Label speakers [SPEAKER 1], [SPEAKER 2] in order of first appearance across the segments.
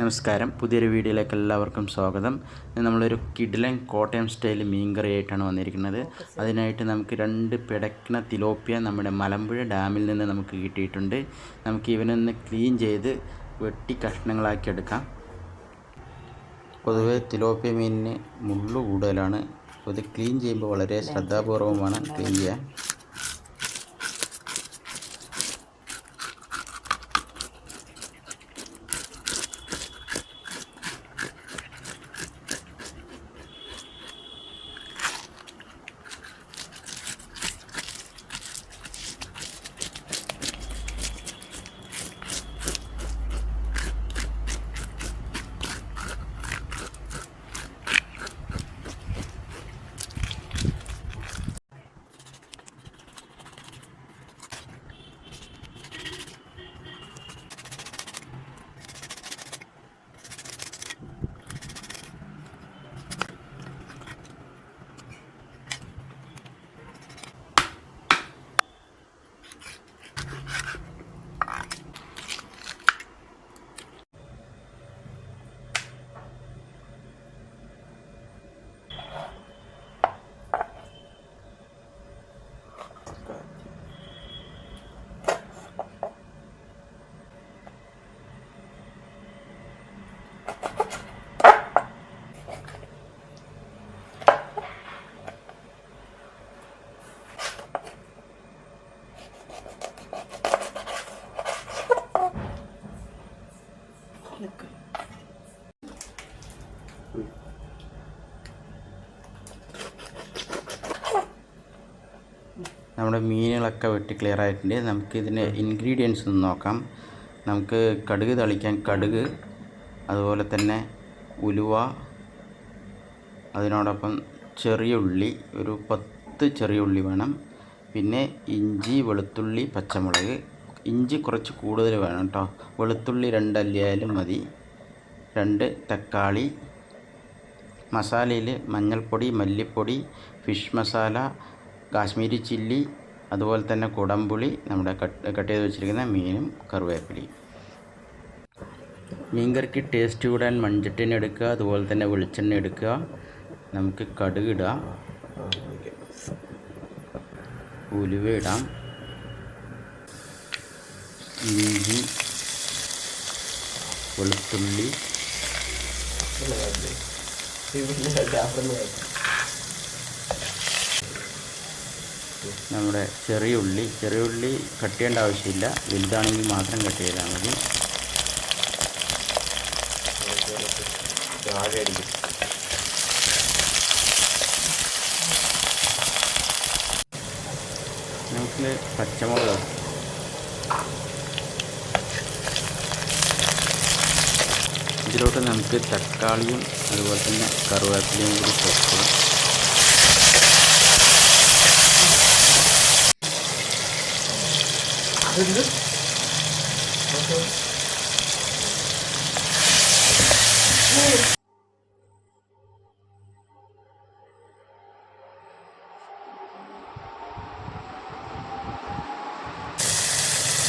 [SPEAKER 1] നമസ്കാരം. പുതിയൊരു വീഡിയോയിലേക്ക് എല്ലാവർക്കും സ്വാഗതം. നമ്മളൊരു കിഡിലൻ കോട്ടയം സ്റ്റൈൽ മീൻകറി ആയിട്ടാണ് വന്നിരിക്കുന്നത്. അതിനായിട്ട് നമുക്ക് രണ്ട് പിടക്കണ തിലോപ്പിയ നമ്മുടെ മലമ്പുഴ ഡാമിൽ നിന്ന് നമുക്ക് കിട്ടിയിട്ടുണ്ട്. നമുക്ക് ഇവനൊന്ന് ക്ലീൻ ചെയ്ത് വെട്ടി കഷ്ണങ്ങളാക്കി എടുക്കാം. പൊതുവേ തിലോപ്പിയ മീനിന് മുള്ളു കൂടുതലാണ്. അപ്പോൾ ഇത് ക്ലീൻ ചെയ്യുമ്പോൾ വളരെ ശ്രദ്ധാപൂർവമാണ് ക്ലീൻ ചെയ്യാൻ. നമ്മുടെ മീനുകളൊക്കെ വെട്ടി ക്ലിയർ ആയിട്ടുണ്ട്. നമുക്ക് ഇതിന്റെ ഇൻഗ്രീഡിയൻസ് ഒന്ന് നോക്കാം. നമുക്ക് കടുക് തളിക്കാൻ കടുക് അതുപോലെ തന്നെ ഉലുവ അതിനോടൊപ്പം ചെറിയ ഉള്ളി ഒരു പത്ത് ചെറിയ ഉള്ളി വേണം. പിന്നെ ഇഞ്ചി വെളുത്തുള്ളി പച്ചമുളക്. ഇഞ്ചി കുറച്ച് കൂടുതൽ വേണം കേട്ടോ. വെളുത്തുള്ളി രണ്ടല്ലിയായാലും മതി. രണ്ട് തക്കാളി. മസാലയിൽ മഞ്ഞൾപ്പൊടി മല്ലിപ്പൊടി ഫിഷ് മസാല കാശ്മീരി ചില്ലി അതുപോലെ തന്നെ കുടംപുളി നമ്മുടെ കട്ട് കട്ട് ചെയ്ത് വെച്ചിരിക്കുന്ന മീനും കറിവേപ്പിലയും. മീൻകറിക്ക് ടേസ്റ്റ് കൂടാൻ മൺചട്ടിനെ എടുക്കുക അതുപോലെ തന്നെ വെളിച്ചെണ്ണ എടുക്കുക. നമുക്ക് കടുക് ഇടാം. ഉലുവ ഇടാം. ഇഞ്ചി വെളുത്തുള്ളി. നമ്മുടെ ചെറിയ ഉള്ളി ചെറിയ ഉള്ളി കട്ട് ചെയ്യേണ്ട ആവശ്യമില്ല. വലുതാണെങ്കിൽ മാത്രം കട്ട് ചെയ്താൽ മതി. നമുക്ക് പച്ചമുളക് ഇതിലോട്ട് നമുക്ക് തക്കാളിയും അതുപോലെ തന്നെ കറുവേപ്പിലയും കൂടി ചേർക്കുക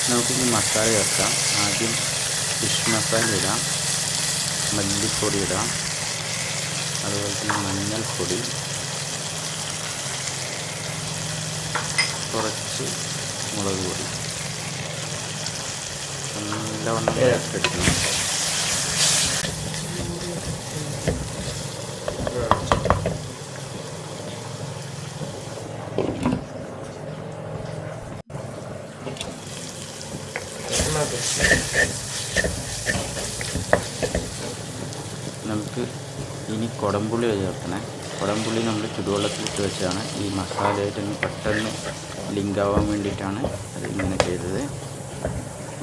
[SPEAKER 1] നമുക്കിനി മസാല ചേർക്കാം. ആദ്യം ഫിഷ് മസാല ഇടാം. മല്ലിപ്പൊടി ഇടാം. അതുപോലെ തന്നെ മഞ്ഞൾപ്പൊടി. കുറച്ച് മുളക് പൊടി. നല്ലവണ്ണം എടുക്കണം നമുക്ക് ഇനി കുടംപുളി ചേർക്കണേ കുടംപുളി നമ്മൾ ചുടുവെള്ളത്തിലിട്ട് വെച്ചാണ് ഈ മസാലയായിട്ടൊന്ന് പെട്ടെന്ന് ലിങ്കാവാൻ വേണ്ടിയിട്ടാണ് അത് ഇങ്ങനെ ചെയ്തത്.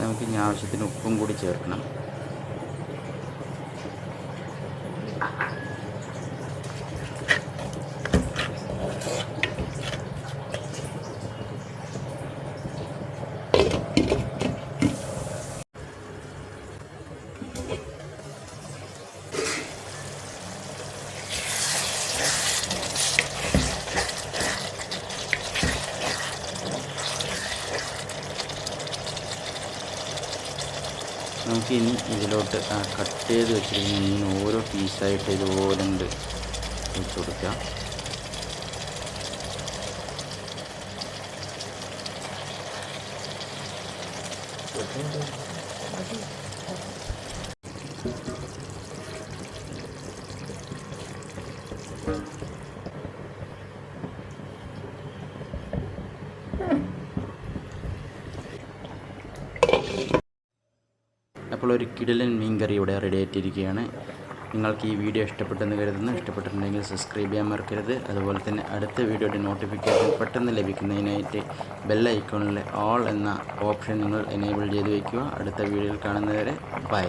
[SPEAKER 1] നമുക്ക് ഇനി ആവശ്യത്തിന് ഉപ്പും കൂടി ചേർക്കണം. നമുക്ക് ഇനി ഇതിലോട്ട് കട്ട് ചെയ്ത് വെച്ചിരിക്കുന്ന ഇങ്ങനെ ഓരോ പീസായിട്ട് ഇതുപോലെ ഉണ്ട് വെച്ച് കൊടുക്കാം Thank you. ഒരു കിടിലൻ മീൻ കറി ഇവിടെ റെഡി ആയിട്ടിരിക്കുകയാണ്. നിങ്ങൾക്ക് ഈ വീഡിയോ ഇഷ്ടപ്പെട്ടെന്ന് കരുതുന്നു. ഇഷ്ടപ്പെട്ടിട്ടുണ്ടെങ്കിൽ സബ്സ്ക്രൈബ് ചെയ്യാൻ മറക്കരുത്. അതുപോലെ തന്നെ അടുത്ത വീഡിയോയുടെ നോട്ടിഫിക്കേഷൻ പെട്ടെന്ന് ലഭിക്കുന്നതിനായിട്ട് ബെൽ ഐക്കോണിലെ ഓൾ എന്ന ഓപ്ഷൻ നിങ്ങൾ എനേബിൾ ചെയ്ത് വയ്ക്കുക അടുത്ത വീഡിയോയിൽ കാണുന്നവരെ ബൈ